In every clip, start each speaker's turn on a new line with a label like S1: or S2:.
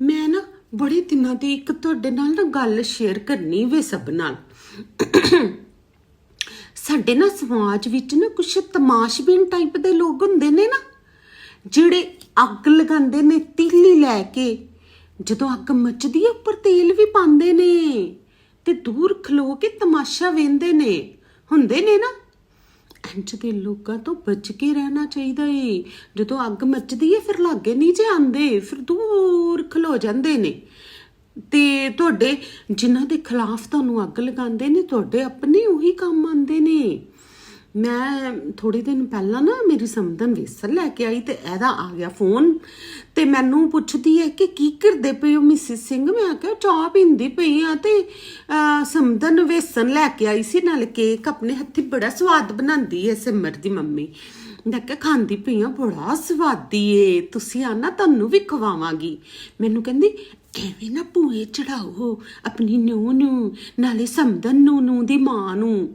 S1: ਮੈਂ ਨਾ ਬੜੇ ਦਿਨਾਂ ਦੀ ਇੱਕ ਤੁਹਾਡੇ ਨਾਲ ਨਾ ਗੱਲ ਸ਼ੇਅਰ ਕਰਨੀ ਵੇ ਸਭ ਨਾਲ। ਸਾਡੇ ਨਾ ਸਮਾਜ ਵਿੱਚ ਨਾ ਕੁਛ ਤਮਾਸ਼ਬੀਨ ਟਾਈਪ ਦੇ ਲੋਕ ਹੁੰਦੇ ਨੇ ਨਾ, ਜਿਹੜੇ ਅੱਗ ਲਗਾਉਂਦੇ ਨੇ, ਤੀਲੀ ਲੈ ਕੇ, ਜਦੋਂ ਅੱਗ ਮੱਚਦੀ ਹੈ ਉੱਪਰ ਤੇਲ ਵੀ ਪਾਉਂਦੇ ਨੇ ਤੇ ਦੂਰ ਖਲੋ ਕੇ ਤਮਾਸ਼ਾ ਵੇਂਦੇ ਨੇ। ਹੁੰਦੇ ਨੇ ਨਾ ਇੰਜ ਦੇ ਲੋਕਾਂ ਤੋਂ ਬਚ ਕੇ ਰਹਿਣਾ ਚਾਹੀਦਾ ਏ। ਜਦੋਂ ਅੱਗ ਮੱਚਦੀ ਏ, ਫਿਰ ਲਾਗੇ ਨਹੀਂ ਜੇ ਆਂਦੇ ਫਿਰ ਦੂਰ ਖਲੋ ਜਾਂਦੇ ਨੇ। ਤੇ ਤੁਹਾਡੇ, ਜਿਨ੍ਹਾਂ ਦੇ ਖਿਲਾਫ ਤੁਹਾਨੂੰ ਅੱਗ ਲਗਾਉਂਦੇ ਨੇ, ਤੁਹਾਡੇ ਆਪਣੇ ਉਹੀ ਕੰਮ ਆਉਂਦੇ ਨੇ। ਮੈਂ ਥੋੜੇ ਦਿਨ ਪਹਿਲਾਂ ਨਾ ਮੇਰੀ ਸਮਦਨ ਵੇਸਣ ਲੈ ਕੇ ਆਈ ਤੇ ਇਹਦਾ ਆ ਗਿਆ ਫੋਨ ਤੇ ਮੈਨੂੰ ਪੁੱਛਦੀ ਹੈ ਕਿ ਕੀ ਕਰਦੇ ਪਏ ਹੋ ਮਿਸਿਸ ਸਿੰਘ? ਮੈਂ ਕਿਹਾ ਚਾਹ ਪੀਂਦੀ ਪਈ ਆ ਤੇ ਸਮਦਨ ਵੇਸਣ ਲੈ ਕੇ ਆਈ ਸੀ। ਨਾਲ ਕੇਕ ਆਪਣੇ ਹੱਥੀ ਬੜਾ ਸਵਾਦ ਬਣਾਉਂਦੀ ਹੈ ਸਿਮਰ ਦੀ ਮੰਮੀ। ਮੈਂ ਕਿਹਾ ਖਾਂਦੀ ਪਈ ਆ ਬੜਾ ਸਵਾਦੀ ਏ, ਤੁਸੀਂ ਆਣਾ ਤੁਹਾਨੂੰ ਵੀ ਖਵਾਵਾਂਗੀ। ਮੈਨੂੰ ਕਹਿੰਦੀ, ਐਵੇਂ ਨਾ ਭੂਏ ਚੜਾਓ, ਆਪਣੀ ਨੂੰਹ ਨੂੰ, ਨਾਲੇ ਸਮਦਨ ਨੂੰ ਨੂੰ, ਦੀ ਮਾਂ ਨੂੰ।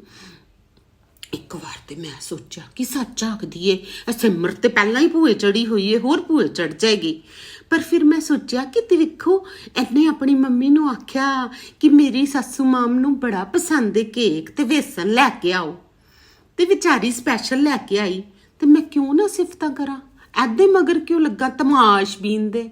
S1: ਇੱਕ ਵਾਰ ਤੇ ਮੈਂ ਸੋਚਿਆ ਕਿ ਸੱਚ ਆਖਦੀ ਏ ਇਹ ਸਿਮਰ ਤੇ ਪਹਿਲਾਂ ਹੀ ਭੂਏ ਚੜੀ ਹੋਈ ਏ, ਹੋਰ ਭੂਏ ਚੜ ਜਾਏਗੀ। ਪਰ ਫਿਰ ਮੈਂ ਸੋਚਿਆ ਕਿ ਤੇ ਵੇਖੋ, ਇਹਨੇ ਆਪਣੀ ਮੰਮੀ ਨੂੰ ਆਖਿਆ ਕਿ ਮੇਰੀ ਸੱਸੂ ਮਾਮ ਨੂੰ ਬੜਾ ਪਸੰਦ ਏ ਕੇਕ ਤੇ ਵੇਸਣ ਲੈ ਕੇ ਆਓ। ਤੇ ਵਿਚਾਰੀ ਸਪੈਸ਼ਲ ਲੈ ਕੇ ਆਈ। ਤੇ ਮੈਂ ਕਿਉਂ ਨਾ ਸਿਫਤਾਂ ਕਰਾਂ? ਐਦੇ ਮਗਰ ਕਿਉਂ ਲੱਗਾ ਤਮਾਸ਼ ਬੀਨ ਦੇ